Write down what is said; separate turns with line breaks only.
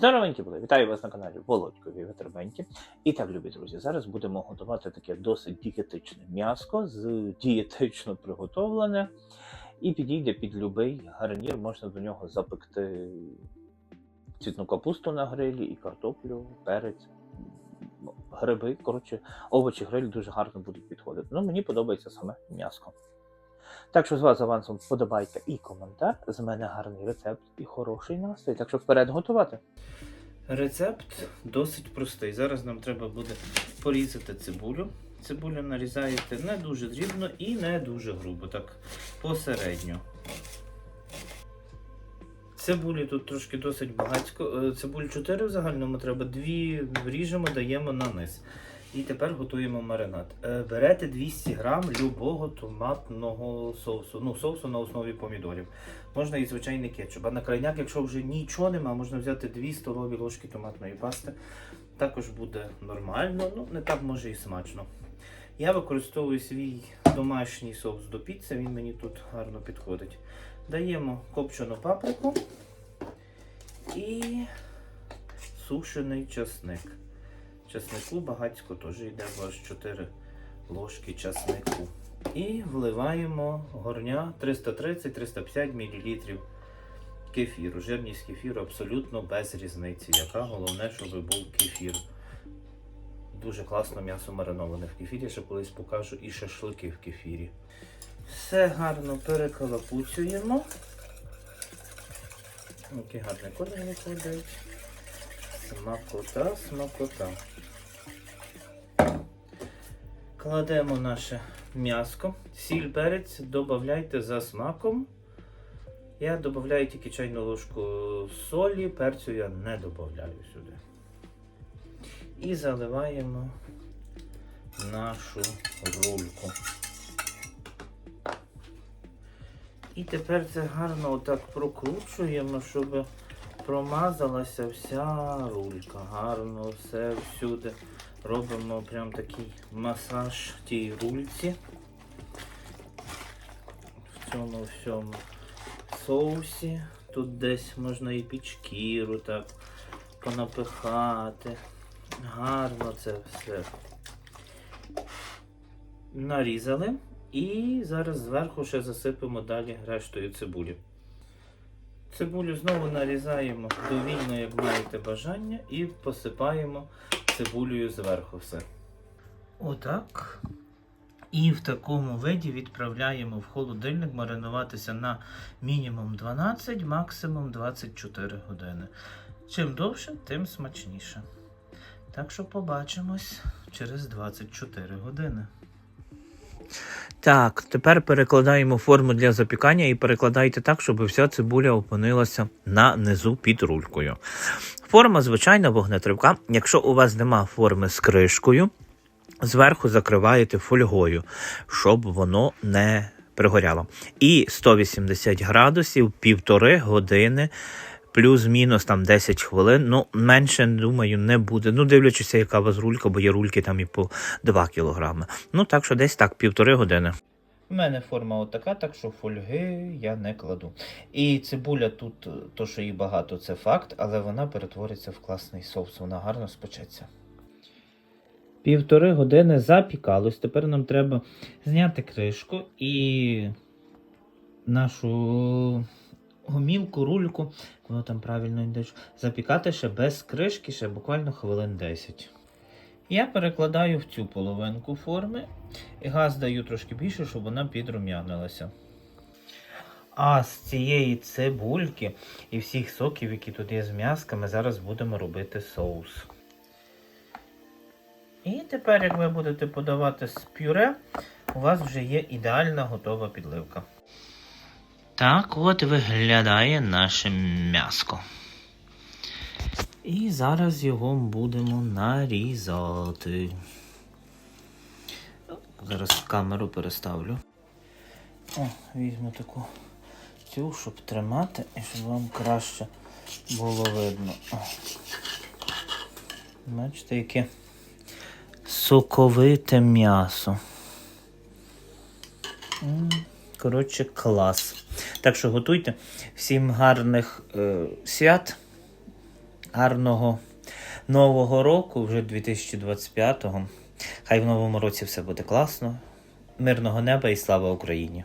Вітерменті були. Вітаю вас на каналі Володькові Вітерменті. І так, любі друзі, зараз будемо готувати таке досить дієтичне м'яско з дієтично приготовлене. І підійде під любий гарнір, можна до нього запекти цвітну капусту на грилі, і картоплю, перець, гриби. Коротше, овочі гриль дуже гарно будуть підходити. Ну, мені подобається саме м'яско. Так що з вас авансом вподобайте і коментар. З мене гарний рецепт і хороший настрій. Так що вперед готувати.
Рецепт досить простий. Зараз нам треба буде порізати цибулю. Цибулю нарізаєте не дуже дрібно і не дуже грубо, так посередньо. Цибулі тут трошки досить багатько. Цибуль 4 в загальному треба, 2 ріжемо, даємо на низ. І тепер готуємо маринад. Е, Берете 200 грам любого томатного соусу. Ну, соусу на основі помідорів. Можна і звичайний кетчуп. А на крайняк, якщо вже нічого нема, можна взяти 2 столові ложки томатної пасти. Також буде нормально, ну не так може і смачно. Я використовую свій домашній соус до піци, він мені тут гарно підходить. Даємо копчену паприку і сушений часник. Часнику багатько теж йде аж 4 ложки часнику. І вливаємо горня 330-350 мл кефіру. Жирність кефіру абсолютно без різниці. Яка головне, щоб був кефір. Дуже класно м'ясо мариноване в кефірі, ще колись покажу і шашлики в кефірі. Все гарно перекалапуцюємо. Який гарний колір виходить. Смакота, смакота. Кладемо наше м'яско. Сіль перець додавайте за смаком. Я додаю тільки чайну ложку солі, перцю я не додаю сюди. І заливаємо нашу рульку. І тепер це гарно отак прокручуємо, щоб промазалася вся рулька. Гарно все всюди. Робимо прям такий масаж тій рульці. В цьому всьому соусі. Тут десь можна і під шкіру так понапихати. Гарно це все нарізали. І зараз зверху ще засипемо далі рештою цибулі. Цибулю знову нарізаємо довільно, як маєте бажання, і посипаємо цибулею зверху все. Отак. І в такому виді відправляємо в холодильник маринуватися на мінімум 12, максимум 24 години. Чим довше, тим смачніше. Так що побачимось через 24 години. Так, тепер перекладаємо форму для запікання і перекладайте так, щоб вся цибуля опинилася на низу під рулькою. Форма звичайна вогнетривка. Якщо у вас нема форми з кришкою, зверху закриваєте фольгою, щоб воно не пригоряло. І 180 градусів півтори години. Плюс-мінус там 10 хвилин. Ну, менше, думаю, не буде. Ну, дивлячися, яка у вас рулька, бо є рульки там і по 2 кілограми. Ну, так що десь так, півтори години. У мене форма отака, так що фольги я не кладу. І цибуля тут, то, що її багато, це факт, але вона перетвориться в класний соус, вона гарно спечеться. Півтори години запікалось. Тепер нам треба зняти кришку і нашу гомілку, рульку, воно там правильно йде, запікати ще без кришки, ще буквально хвилин 10. Я перекладаю в цю половинку форми і газ даю трошки більше, щоб вона підрум'янилася. А з цієї цибульки і всіх соків, які тут є з м'яска, ми зараз будемо робити соус. І тепер, як ви будете подавати з пюре, у вас вже є ідеальна готова підливка. Так от виглядає наше м'яско. І зараз його будемо нарізати. Зараз камеру переставлю. О, візьму таку цю, щоб тримати і щоб вам краще було видно. О. Бачите, яке соковите м'ясо. Коротше, клас. Так що готуйте. Всім гарних е, свят. Гарного нового року, вже 2025-го. Хай в новому році все буде класно. Мирного неба і слава Україні!